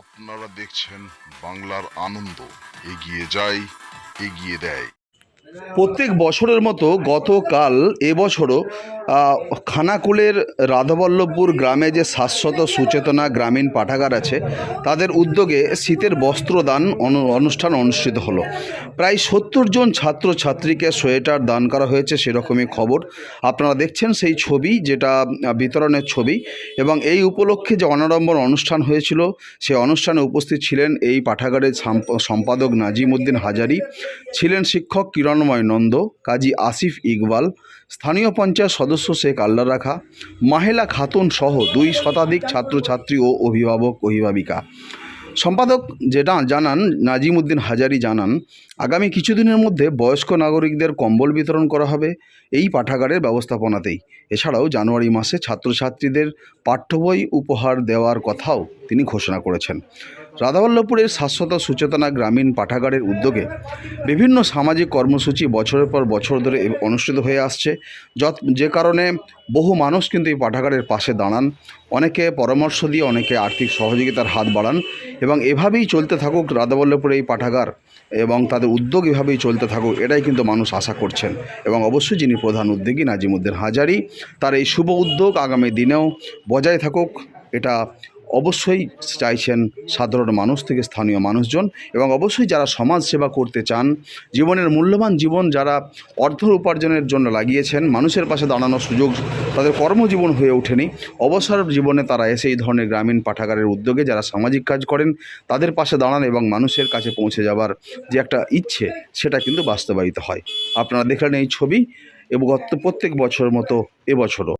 আপনারা দেখছেন বাংলার আনন্দ। এগিয়ে যায় এগিয়ে দেয়। প্রত্যেক বছরের মতো গতকাল এবছরও খানাকুলের রাধাবল্লভপুর গ্রামে যে শাশ্বত সুচেতনা গ্রামীণ পাঠাগার আছে, তাদের উদ্যোগে শীতের বস্ত্রদান অনু- অনুষ্ঠান অনুষ্ঠিত হলো। প্রায় সত্তর জন ছাত্র ছাত্রীকে সোয়েটার দান করা হয়েছে, সেরকমই খবর। আপনারা দেখছেন সেই ছবি, যেটা বিতরণের ছবি, এবং এই উপলক্ষে যে অনাড়ম্বর অনুষ্ঠান হয়েছিল সেই অনুষ্ঠানে উপস্থিত ছিলেন এই পাঠাগারের সম্পাদক নাজিম উদ্দিন হাজারি, ছিলেন শিক্ষক কিরণময় নন্দ, কাজী আসিফ ইকবাল স্থানীয় পঞ্চায়েত সদস্য শেখ আল্লা রাখা, মাহেলা খাতুন সহ দুই শতাধিক ছাত্রছাত্রী ও অভিভাবক, অভিভাবিকা। সম্পাদক যেটা জানান নাজিম উদ্দিন হাজারি জানান, আগামী কিছুদিনের মধ্যে বয়স্ক নাগরিকদের কম্বল বিতরণ করা হবে এই পাঠাগারের ব্যবস্থাপনাতেই। এছাড়াও জানুয়ারি মাসে ছাত্রছাত্রীদের পাঠ্য বই উপহার দেওয়ার কথাও তিনি ঘোষণা করেছেন। রাধাবল্লভপুরের শাশ্বত সুচেতনা গ্রামীণ পাঠাগারের উদ্যোগে বিভিন্ন সামাজিক কর্মসূচি বছরের পর বছর ধরে অনুষ্ঠিত হয়ে আসছে। যত, যে কারণে বহু মানুষ কিন্তু এই পাঠাগারের পাশে দাঁড়ান, অনেকে পরামর্শ দিয়ে অনেকে আর্থিক সহযোগিতার হাত বাড়ান এবং এভাবেই চলতে থাকুক রাধাবল্লভপুরে এই পাঠাগার এবং তাদের উদ্যোগ এভাবেই চলতে থাকুক, এটাই কিন্তু মানুষ আশা করছেন এবং অবশ্যই যিনি প্রধান উদ্যোগী নাজিমুদ্দিন হাজারি তার এই শুভ উদ্যোগ আগামী দিনেও বজায় থাকুক এটা অবশ্যই চাইছেন সাধারণ মানুষ থেকে স্থানীয় মানুষজন এবং অবশ্যই যারা সমাজ সেবা করতে চান, জীবনের মূল্যবান জীবন যারা অর্থ উপার্জনের জন্য লাগিয়েছেন, মানুষের পাশে দাঁড়ানোর সুযোগ তাদের কর্মজীবন হয়ে ওঠেনি, অবসর জীবনে তারা এসে এই ধরনের গ্রামীণ পাঠাগারের উদ্যোগে যারা সামাজিক কাজ করেন, তাদের পাশে দাঁড়ান এবং মানুষের কাছে পৌঁছে যাবার যে একটা ইচ্ছে, সেটা কিন্তু বাস্তবায়িত হয়। আপনারা দেখলেন এই ছবি এবং প্রত্যেক বছর মতো এবছরও।